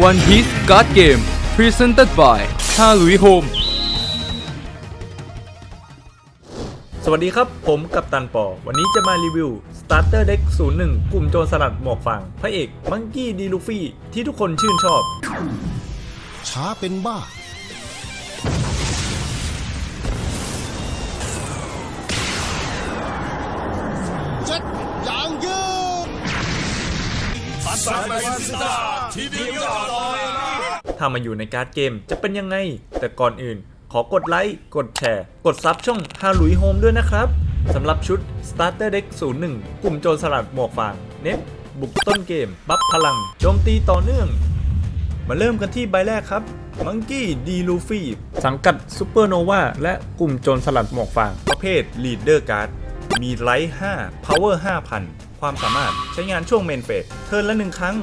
One Piece Card Game Presented by ฮาลุยโฮมสวัสดีครับ ผมกับตันปอ วันนี้จะมารีวิว Starter Deck 01 กลุ่มโจรสลัดหมวกฟางพระเอกมังกี้ดีลูฟี่ที่ทุกคนชื่นชอบ ช้าเป็นบ้า ถ้ามาอยู่ในการ์ดเกมจะเป็นยังไง แต่ก่อนอื่น ขอกดไลค์ กดแชร์ กดซับช่องฮาลุยโฮมด้วยนะครับ สำหรับชุด Starter Deck 01 กลุ่มโจรสลัดหมวกฟาง เน็ตบุกต้นเกม บัฟพลัง โจมตีต่อเนื่อง มาเริ่มกันที่ใบแรกครับมังกี้ดีลูฟี่สังกัดซูเปอร์โนวาและกลุ่มโจรสลัดหมวกฟาง ประเภท Leader Card มีไลท์5 Power 5,000 ความสามารถใช้งานช่วงเมนเฟสเทิร์นละหนึ่งครั้ง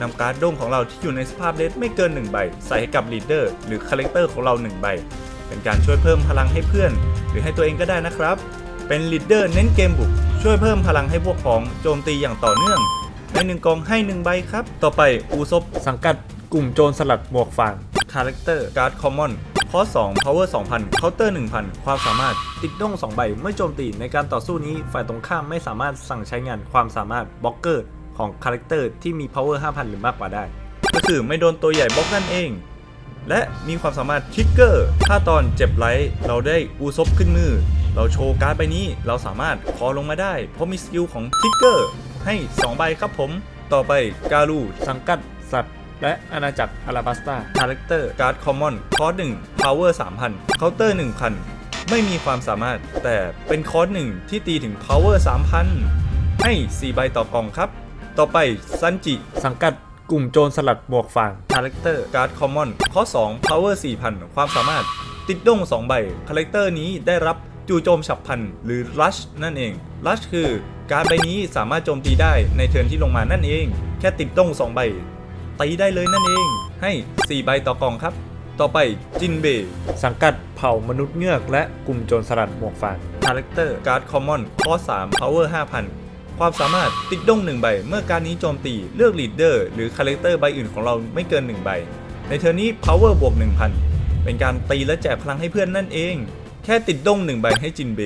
นำการ์ดด้งของเราที่อยู่ในสภาพเลสไม่เกิน 1 ใบ ใส่ให้กับ Leader หรือคาแรคเตอร์ของเรา 1 ใบ เป็นการช่วยเพิ่มพลังให้เพื่อน หรือให้ตัวเองก็ได้นะครับ เป็น Leader เน้นเกมบุก ช่วยเพิ่มพลังให้พวกพ้องโจมตีอย่างต่อเนื่องในหนึ่งกองให้ 1 ใบครับ ต่อไปอูซบสังกัดกลุ่มโจรสลัดหมวกฟางคาแรคเตอร์การ์ดคอมมอน คอส2 power 2,000เคาน์เตอร์1,000 ความสามารถติดด้ง2ใบเมื่อโจมตีในการต่อสู้นี้ฝ่ายตรงข้ามไม่สามารถสั่งใช้งานความสามารถบล็อกเกอร์ของคาแรคเตอร์ที่มี power 5,000 หรือมากกว่าได้ ก็คือไม่โดนตัวใหญ่บล็อกนั่นเอง และมีความสามารถทิกเกอร์ถ้าตอนเจ็บไลท์เราได้อูซบขึ้นมือ เราโชว์การ์ดใบนี้เราสามารถคอลงมาได้ เพราะมีสกิลของทิกเกอร์ให้ 2 ใบครับผม ต่อไปการูสังกัดสัตว์ และอาณาจักรอาราบัสตาคาแรคเตอร์การ์ดคอมมอนคอร์ส1 power 3,000เคาน์เตอร์1,000ไม่มีความสามารถแต่เป็นคอร์ส1ที่ตีถึง power 3,000ให้4ใบต่อกล่องครับ ต่อไปซันจิ สังกัดกลุ่มโจรสลัดหมวกฟางคาแรคเตอร์การ์ดคอมมอนข้อ2 power 4,000 ความสามารถ ติดด้ง 2 ใบคาแรคเตอร์นี้ได้รับจู่โจมฉับพลันหรือ rush นั่นเอง rush คือการดใบนี้สามารถโจมตีได้ในเทิร์นที่ลงมานั่นเอง แค่ติดด้ง 2 ใบ ตีได้เลยนั่นเอง ให้ 4 ใบต่อกล่องครับ ต่อไปจินเบสังกัดเผ่ามนุษย์เงือกและกลุ่มโจรสลัดหมวกฟางคาแรคเตอร์การ์ดคอมมอนข้อ3 power 5,000ความสามารถติดด้ง1ใบ เมื่อการนี้โจมตีเลือกลีดเดอร์หรือคาแรคเตอร์ใบอื่นของเราไม่เกิน 1 ใบ ในเทอร์นี้ power บวก 1,000 เป็นการตีและแจกพลังให้เพื่อนนั่นเอง แค่ติดด้ง1ใบให้จินเบ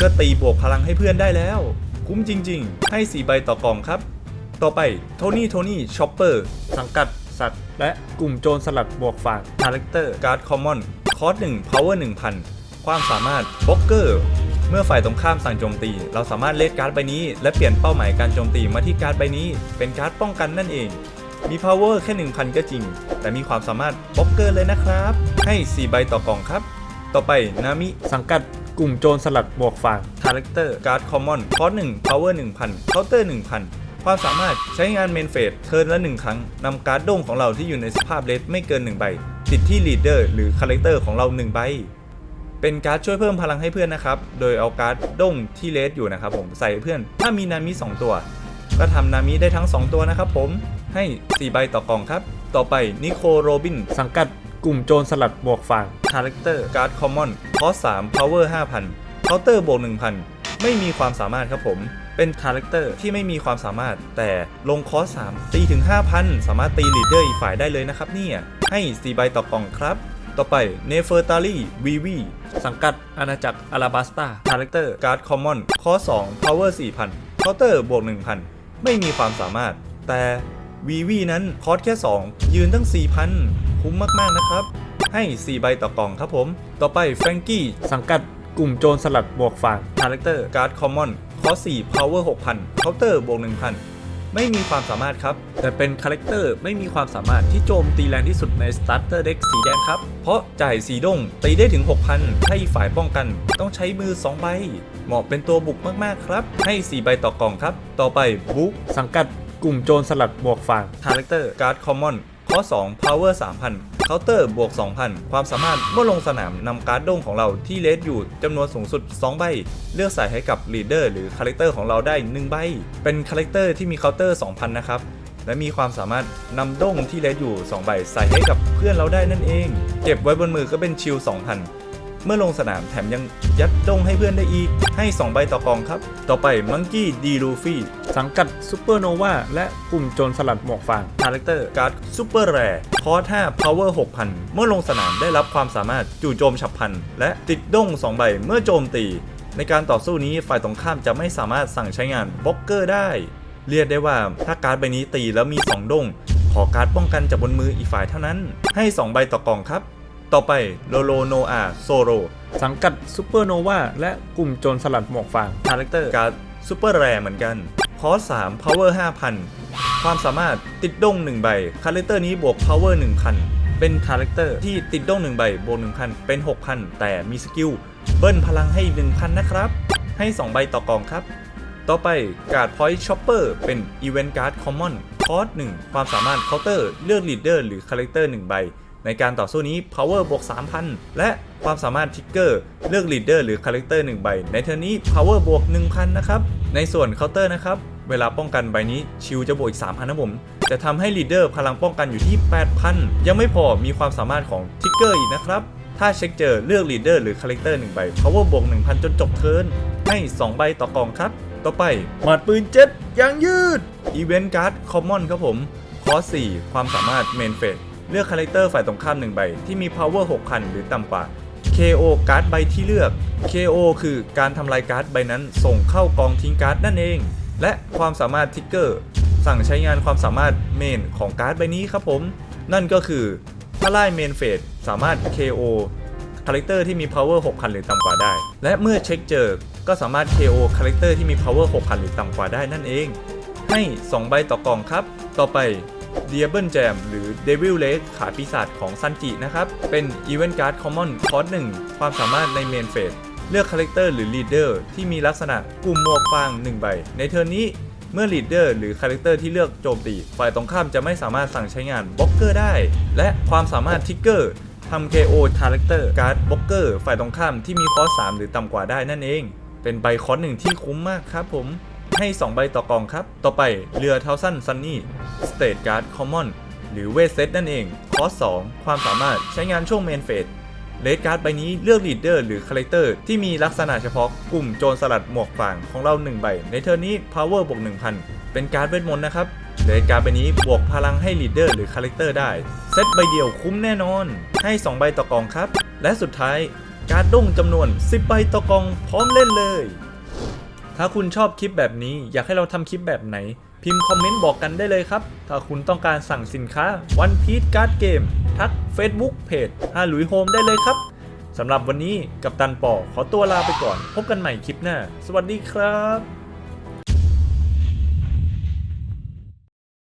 ก็ตีบวกพลังให้เพื่อนได้แล้ว คุ้มจริง ๆ ให้ 4 ใบต่อกล่องครับ ต่อไปโทนี่โทนี่ช็อปเปอร์สังกัดสัตว์ และกลุ่มโจรสลัดบวกฝางคาแรคเตอร์การ์ดคอมมอนคอร์ส1 power 1000ความสามารถบล็อกเกอร์เมื่อฝ่ายตรงข้ามสั่งโจมตี เราสามารถเลดการ์ดใบนี้ และเปลี่ยนเป้าหมายการโจมตีมาที่การ์ดใบนี้ เป็นการ์ดป้องกันนั่นเอง มี power แค่ 1000 ก็จริง แต่มีความสามารถบล็อกเกอร์เลยนะครับ ให้ 4 ใบต่อกล่องครับ ต่อไปนามิ สังกัดกลุ่มโจรสลัดบวกฝางคาแรคเตอร์การ์ดคอมมอนคอร์ส1 power 1000เคาน์เตอร์1,000 ความสามารถใช้งานเมนเฟสเทิร์นละ 1 ครั้งนำการ์ดด้งของเราที่อยู่ในสภาพเลสไม่เกิน 1 ใบ ติดที่ลีดเดอร์หรือคาแรคเตอร์ของเรา 1 ใบ เป็นการ์ดช่วยเพิ่มพลังให้เพื่อนนะครับ โดยเอาการ์ดด้งที่เลสอยู่นะครับผมใส่ให้เพื่อน ถ้ามีนามิ 2 ตัว ก็ทำนามิได้ทั้ง 2 ตัวนะครับผมให้ 4 ใบต่อกล่องครับ ต่อไปนิโคโรบินสังกัดกลุ่มโจรสลัดบวกฟางคาแรคเตอร์การ์ดคอมมอนคอส3 power 5,000เคาน์เตอร์บวก1,000ไม่มีความสามารถครับผม เป็นคาแรคเตอร์ที่ไม่มีความสามารถ แต่ลงคอส3ตีถึง 5,000 สามารถตีลีดเดอร์อีกฝ่ายได้เลยนะครับเนี่ยให้4ใบต่อกล่องครับต่อไปเนเฟอร์ตาลีวีวีสังกัดอาณาจักรอาราบัสตาคาแรคเตอร์การ์ดคอมมอนคอ2 power 4,000เคาน์เตอร์บวก 1,000 ไม่มีความสามารถ แต่วีวีนั้นคอสแค่ 2 ยืนตั้ง 4,000 คุ้มมาก ๆ นะครับ ให้ 4 ใบต่อกล่องครับผม ต่อไปแฟรงกี้สังกัดกลุ่มโจรสลัดบวกฝางคาแรคเตอร์การ์ดคอมมอน อส4 power 6,000เคาน์เตอร์บวก1,000 ไม่มีความสามารถครับ แต่เป็นคาแรคเตอร์ไม่มีความสามารถที่โจมตีแรงที่สุดใน Starter Deck สีแดงครับ เพราะจ่ายสีดงตีได้ถึง 6,000ถ้าอีฝ่ายป้องกันต้องใช้มือ 2 ใบ เหมาะเป็นตัวบุกมากๆครับ ให้ 4 ใบต่อกล่องครับ ต่อไปบุ๊กสังกัดกลุ่มโจรสลัดบวกฝางคาแรคเตอร์การ์ดคอมมอน ข้อ2 power 3,000เคาน์เตอร์บวก 2,000 ความสามารถเมื่อลงสนามนำการ์ดด้งของเราที่เลสอยู่จำนวนสูงสุด 2 ใบ เลือกใส่ให้กับลีดเดอร์หรือคาแรคเตอร์ของเราได้ 1 ใบ เป็นคาแรคเตอร์ที่มีเคาน์เตอร์2,000 นะครับ และมีความสามารถนำด้งที่เลสอยู่ 2 ใบใส่ให้กับเพื่อนเราได้นั่นเอง เก็บไว้บนมือก็เป็นชิล2,000เมื่อลงสนามแถมยังยัดด้งให้เพื่อนได้อีก ให้ 2 ใบต่อกองครับ ต่อไปมังกี้ดีลูฟี่ สังกัดซูเปอร์โนวาและกลุ่มโจรสลัดหมวกฟางคาแรคเตอร์การ์ดซูเปอร์แรร์คอร์ส5 power 6000 เมื่อลงสนามได้รับความสามารถจู่โจมฉับพลัน และติดด้ง 2 ใบเมื่อโจมตี ในการต่อสู้นี้ฝ่ายตรงข้ามจะไม่สามารถสั่งใช้งานบล็อกเกอร์ได้ เรียกได้ว่าถ้าการ์ดใบนี้ตีแล้วมี 2 ด้ง ขอการ์ดป้องกันจากบนมืออีกฝ่ายเท่านั้น ให้ 2 ใบต่อกล่องครับต่อไปโลโลโนอาโซโรสังกัดซูเปอร์โนวาและกลุ่มโจรสลัดหมวกฟางคาแรคเตอร์การ์ดซูเปอร์แรเหมือนกัน คอส3 power 5,000 ความสามารถติดด้ง 1 ใบ คาแรคเตอร์นี้บวก power 1,000 เป็นคาแรคเตอร์ที่ติดด้ง 1 ใบ บวก 1,000 เป็น 6,000 แต่มีสกิล เบิ้ลพลังให้ 1,000 นะครับ ให้ 2 ใบต่อกองครับ ต่อไปการ์ดพอยต์ช็อปเปอร์เป็นอีเวนต์การ์ดคอมมอนคอร์ส1ความสามารถเคาน์เตอร์เลือกลีดเดอร์หรือคาแรคเตอร์1ใบในการต่อสู้นี้ power บวก 3,000 และความสามารถทิกเกอร์ เลือกลีดเดอร์หรือคาแรคเตอร์1ใบ ในเทอร์นี้ power บวก 1,000 นะครับ ในส่วนเคาน์เตอร์นะครับ เวลาป้องกันใบนี้ชิลจะบวกอีก 3,000นะผม จะทำให้ลีดเดอร์พลังป้องกันอยู่ที่ 8,000 ยังไม่พอมีความสามารถของทิกเกอร์อีกนะครับ ถ้าเช็คเจอเลือกลีดเดอร์หรือคาแรคเตอร์1ใบ power บวก1,000 จนจบเทิร์นให้ 2 ใบต่อกองครับ ต่อไปหมัดปืนเจ็ตยางยืดอีเวนต์การ์ดคอมมอนครับผมคอส4ความสามารถเมนเฟสเลือกคาแรคเตอร์ฝ่ายตรงข้าม1ใบที่มี power 6,000 หรือต่ำกว่า KO การ์ดใบที่เลือก KO คือการทำลายการ์ดใบนั้น ส่งเข้ากองทิ้งการ์ดนั่นเอง และความสามารถทิกเกอร์ สั่งใช้งานความสามารถเมนของการ์ดใบนี้ครับผม นั่นก็คือถ้าไล่เมนเฟสสามารถ KO คาแรคเตอร์ที่มี power 6,000 หรือต่ำกว่าได้ และเมื่อเช็คเจอ ก็สามารถ KO คาแรคเตอร์ที่มี power 6,000 หรือต่ำกว่าได้นั่นเอง ให้ 2 ใบต่อกล่องครับ ต่อไป d i a b l e Jam หรือ Devil Leg ขาปีศาจของซันจินะครับ เป็น Event Card Common คอร์ส1ความสามารถในเมนเฟสเลือกคาแรคเตอร์หรือ Leader ที่มีลักษณะกลุ่มหมวกฟาง 1 ใบ ในเทอร์นนี้เมื่อ Leader หรือคาแรคเตอร์ที่เลือกโจมตี ฝ่ายตรงข้ามจะไม่สามารถสั่งใช้งานบล็อกเกอร์ได้ และความสามารถทิกเกอร์ทำ KO คาแรคเตอร์การ์ดบล็อกเกอร์ฝ่ายตรงข้ามที่มีคอร์ส3หรือต่ำกว่าได้นั่นเอง เป็นใบคอร์สหนึ่งที่คุ้มมากครับผม ให้ 2 ใบต่อกองครับ ต่อไปเรือเทาสั้นซันนี่สเตทการ์ดคอมมอนหรือเวทเซตนั่นเอง คอร์ส2 ความสามารถใช้งานช่วงเมนเฟสเลดการ์ดใบนี้เลือกลีดเดอร์หรือคาแรคเตอร์ที่มีลักษณะเฉพาะกลุ่มโจรสลัดหมวกฟางของเรา 1 ใบ ในเทอร์นี้ power บวก1,000 เป็นการ์ดเวทมนต์นะครับเลดการ์ดใบนี้บวกพลังให้ลีดเดอร์หรือคาแรคเตอร์ได้ เซตใบเดียวคุ้มแน่นอน ให้ 2 ใบต่อกองครับ และสุดท้ายการ์ดดุ้งจำนวน 10 ใบต่อกองพร้อมเล่นเลย ถ้าคุณชอบคลิปแบบนี้อยากให้เราทำคลิปแบบไหน พิมพ์คอมเมนต์บอกกันได้เลยครับ ถ้าคุณต้องการสั่งสินค้า One Piece Card Game ทัก Facebook เพจฮาหลุยโฮมได้เลยครับสำหรับวันนี้กับตันปอขอตัวลาไปก่อน พบกันใหม่คลิปหน้า สวัสดีครับ